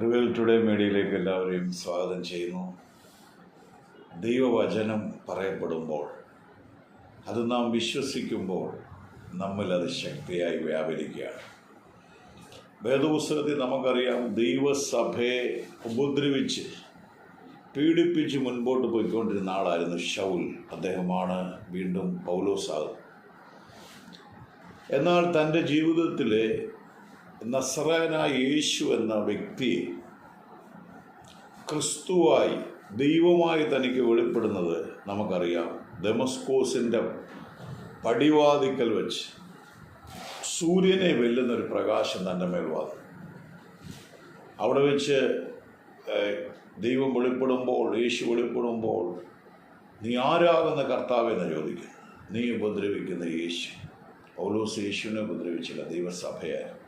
Revel today മീഡിയയിലേക്ക് എല്ലാവരെയും സ്വാഗതം ചെയ്യുന്നു. ദൈവവചനം പറയപ്പെടുമ്പോൾ അത് നാം വിശ്വസിക്കുമ്പോൾ നമ്മിൽ അത് ശക്തിയായി വ്യാപരിക്കുകയാണ്. വേദപുസ്തകത്തിൽ നമുക്കറിയാം ദൈവസഭയെ ഉപദ്രവിച്ച് പീഡിപ്പിച്ച് മുൻപോട്ട് പോയിക്കൊണ്ടിരുന്ന ആളായിരുന്നു ഷൗൽ. അദ്ദേഹമാണ് വീണ്ടും പൗലോസാകുന്നത് എന്നാൽ തന്റെ ജീവിതത്തിലെ നസറാനായ യേശു എന്ന വ്യക്തിയെ ക്രിസ്തുവായി ദൈവമായി തനിക്ക് വെളിപ്പെടുന്നത് നമുക്കറിയാം. ഡെമസ്കോസിന്റെ പടിവാതിക്കൽ വെച്ച് സൂര്യനെ വെല്ലുന്നൊരു പ്രകാശം തന്റെ മേൽ വന്നു അവിടെ വെച്ച് ദൈവം വെളിപ്പെടുമ്പോൾ യേശു വെളിപ്പെടുമ്പോൾ നീ ആരാകുന്ന കർത്താവെന്ന് ചോദിക്കുന്നു. നീ ഉപദ്രവിക്കുന്ന യേശു. പൗലോസ് യേശുവിനെ ഉപദ്രവിച്ചില്ല ദൈവസഭയായിരുന്നു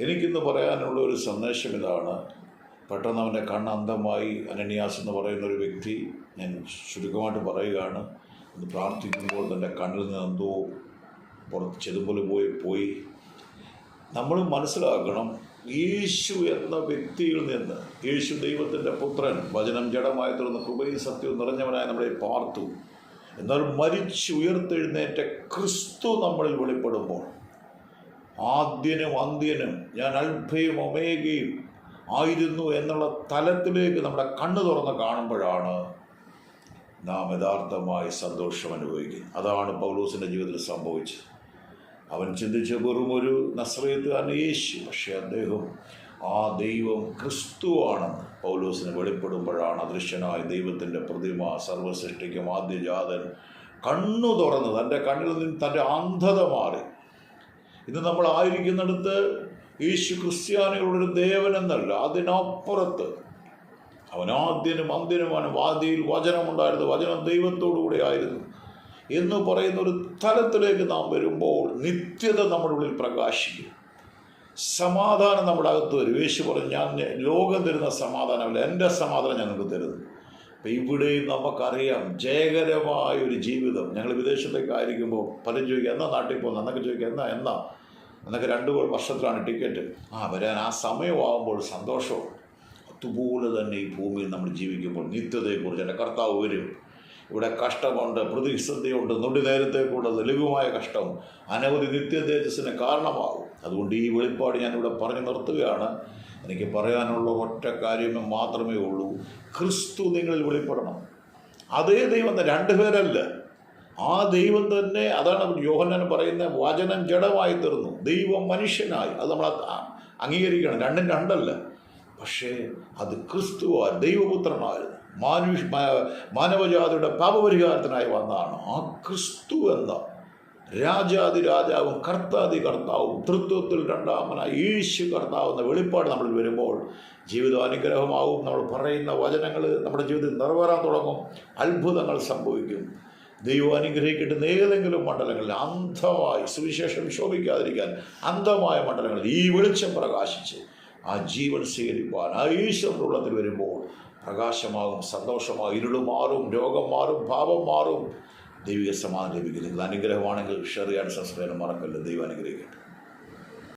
എനിക്കിന്ന് പറയാനുള്ള ഒരു സന്ദേശം ഇതാണ്. പെട്ടെന്ന് അവന്റെ കണ്ണ് അന്ധമായി അനന്യാസ് എന്ന് പറയുന്ന ഒരു വ്യക്തി ഞാൻ ചുരുക്കമായിട്ട് പറയുകയാണ്. ഒന്ന് പ്രാർത്ഥിക്കുമ്പോൾ തന്റെ കണ്ണിൽ നിന്ന് എന്തോ പുറത്ത് ചെതുമ്പൽ പോയി പോയി. നമ്മൾ മനസ്സിലാക്കണം യേശു എന്ന വ്യക്തിയിൽ നിന്ന് യേശു ദൈവത്തിന്റെ പുത്രൻ വചനം ജഡമായി തുറന്ന് കൃപയും സത്യവും നിറഞ്ഞവനായി നമ്മളെ പാർത്തു. എന്നാൽ മരിച്ചുയർത്തെഴുന്നേറ്റ ക്രിസ്തു നമ്മളിൽ വെളിപ്പെടുമ്പോൾ ആദ്യനും അന്ത്യനും ഞാൻ അൽഭയും ഒമേകയും ആയിരുന്നു എന്നുള്ള തലത്തിലേക്ക് നമ്മുടെ കണ്ണ് തുറന്ന് കാണുമ്പോഴാണ് നാം യഥാർത്ഥമായി സന്തോഷം അനുഭവിക്കുന്നത്. അതാണ് പൗലൂസിന്റെ ജീവിതത്തിൽ സംഭവിച്ചത്. അവൻ ചിന്തിച്ച വെറും ഒരു നസ്രയത്തുകാരൻ യേശു പക്ഷേ അദ്ദേഹം ആ ദൈവം ക്രിസ്തുവാണെന്ന് പൗലോസിന് വെളിപ്പെടുമ്പോഴാണ് അദൃശ്യനായ ദൈവത്തിന്റെ പ്രതിമ സർവസൃഷ്ടിക്കും ആദ്യജാതൻ കണ്ണു തുറന്ന് തന്റെ കണ്ണിൽ നിന്ന് തന്റെ അന്ധത മാറി. ഇന്ന് നമ്മൾ ആയിരിക്കുന്നിടത്ത് യേശു ക്രിസ്ത്യാനികളുടെ ഒരു ദേവൻ എന്നല്ല അതിനപ്പുറത്ത് അവൻ ആദ്യനും അന്ത്യനുമാണ് വാദിയിൽ വചനമുണ്ടായിരുന്നു വചനം ദൈവത്തോടു കൂടെ ആയിരുന്നു എന്ന് പറയുന്ന ഒരു തലത്തിലേക്ക് നാം വരുമ്പോൾ നിത്യത നമ്മുടെ ഉള്ളിൽ പ്രകാശിക്കും. സമാധാനം നമ്മുടെ അകത്ത് വരും. യേശു പറഞ്ഞു ഞാൻ ലോകം തരുന്ന സമാധാനമല്ല എന്റെ സമാധാനം ഞങ്ങൾക്ക് തരുന്നു. ഇവിടെയും നമുക്കറിയാം ജയകരമായ ഒരു ജീവിതം. ഞങ്ങൾ വിദേശത്തേക്ക് ആയിരിക്കുമ്പോൾ പലരും ചോദിക്കുക എന്നാ നാട്ടിൽ പോകുന്നത് എന്നൊക്കെ ചോദിക്കുക എന്നാ എന്നാ? എന്നൊക്കെ രണ്ട് വർഷത്തിലാണ് ടിക്കറ്റ്. ആ വരാൻ ആ സമയമാകുമ്പോൾ സന്തോഷവും അതുപോലെ തന്നെ ഈ ഭൂമിയിൽ നമ്മൾ ജീവിക്കുമ്പോൾ നിത്യതയെക്കുറിച്ച് എന്റെ കർത്താവ് വരും. ഇവിടെ കഷ്ടമുണ്ട് പ്രതിസന്ധിയുണ്ട് നൊടി നേരത്തേക്കുള്ള ലഘുവായ കഷ്ടം അനവധി നിത്യ തേജസ്സിന് കാരണമാകും. അതുകൊണ്ട് ഈ വെളിപ്പാട് ഞാനിവിടെ പറഞ്ഞു നിർത്തുകയാണ്. എനിക്ക് പറയാനുള്ള ഒറ്റ കാര്യം മാത്രമേ ഉള്ളൂ. ക്രിസ്തു നിങ്ങളിൽ വെളിപ്പെടണം. അതേ ദൈവം രണ്ടുപേരല്ല ആ ദൈവം തന്നെ അതാണ് യോഹന്നാൻ പറയുന്ന വചനം ജഡമായി തീർന്നു. ദൈവം മനുഷ്യനായി. അത് നമ്മൾ അംഗീകരിക്കണം. രണ്ടും രണ്ടല്ല. പക്ഷേ അത് ക്രിസ്തുവാ ദൈവപുത്രനായിരുന്നു. മാനുഷ് മാനവജാതിയുടെ പാപപരിഹാരത്തിനായി വന്നതാണ്. ആ ക്രിസ്തു എന്ന രാജാതി രാജാവും കർത്താതി കർത്താവും തൃത്വത്തിൽ രണ്ടാമനായി ഈശു കർത്താവ് എന്ന വെളിപ്പാട് നമ്മൾ വരുമ്പോൾ ജീവിതം അനുഗ്രഹമാവും നമ്മൾ പറയുന്ന വചനങ്ങൾ നമ്മുടെ ജീവിതത്തിൽ നിറവേറാൻ തുടങ്ങും. അത്ഭുതങ്ങൾ സംഭവിക്കും. ദൈവം അനുഗ്രഹിക്കേണ്ട ഏതെങ്കിലും മണ്ഡലങ്ങളിൽ അന്ധമായി സുവിശേഷം ശോഭിക്കാതിരിക്കാൻ അന്ധമായ മണ്ഡലങ്ങളിൽ ഈ വെളിച്ചം പ്രകാശിച്ച് ആ ജീവൻ സ്വീകരിക്കുവാൻ ആ ഈശ്വരന്റെ ഉള്ളത്തിൽ വരുമ്പോൾ പ്രകാശമാകും സന്തോഷമാകും ഇരുളു മാറും രോഗം മാറും ഭാവം മാറും. ദൈവിക സമാധാനം ലഭിക്കും. നിങ്ങൾ അനുഗ്രഹമാണെങ്കിൽ ഷെയർ ചെയ്യാൻ സബ്സ്ക്രൈബ് മറക്കല്ല ദൈവം അനുഗ്രഹിക്കട്ടെ.